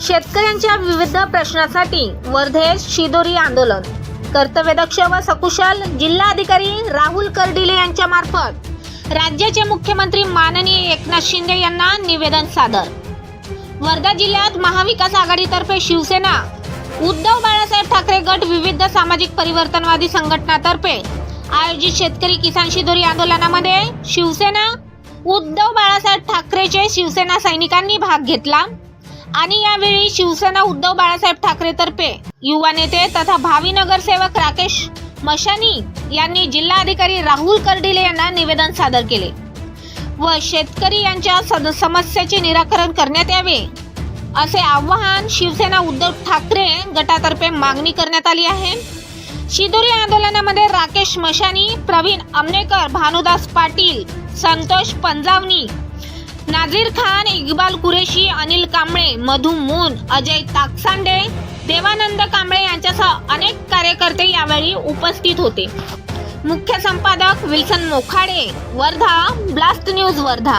शेतकऱ्यांच्या विविध प्रश्नासाठी वर्धेत शिदोरी आंदोलन. कर्तव्यदक्ष व सकुशल जिल्हाधिकारी राहुल कर्डिले यांच्या मार्फत राज्याचे मुख्यमंत्री माननीय एकनाथ शिंदे यांना निवेदन सादर. वर्धा जिल्ह्यात महाविकास आघाडीतर्फे शिवसेना उद्धव बाळासाहेब ठाकरे गट विविध सामाजिक परिवर्तनवादी संघटनातर्फे आयोजित शेतकरी किसान शिदोरी आंदोलनामध्ये शिवसेना उद्धव बाळासाहेब ठाकरेचे शिवसेना सैनिकांनी भाग घेतला. आणि यावेळी शिवसेना उद्धव बाळासाहेब ठाकरे तर्फे युवा नेते तथा भावी नगरसेवक राकेश मशानी यांनी जिल्हाधिकारी राहुल कर्डिले यांना निवेदन सादर केले व शेतकरी यांच्या सद- समस्येचे निराकरण करण्यात यावे असे आवाहन शिवसेना उद्धव ठाकरे गटातर्फे मागणी करण्यात आली आहे. शिदोरी आंदोलनामध्ये राकेश मशानी प्रवीण अमनेकर भानुदास पाटील संतोष पंजावनी नाझीर खान इक्बाल कुरेशी अनिल कांबळे मधु मून अजय ताकसांडे देवानंद कांबळे यांच्यासह अनेक कार्यकर्ते यावेळी उपस्थित होते. मुख्य संपादक Wilson Mokhade Wardha blast news Wardha.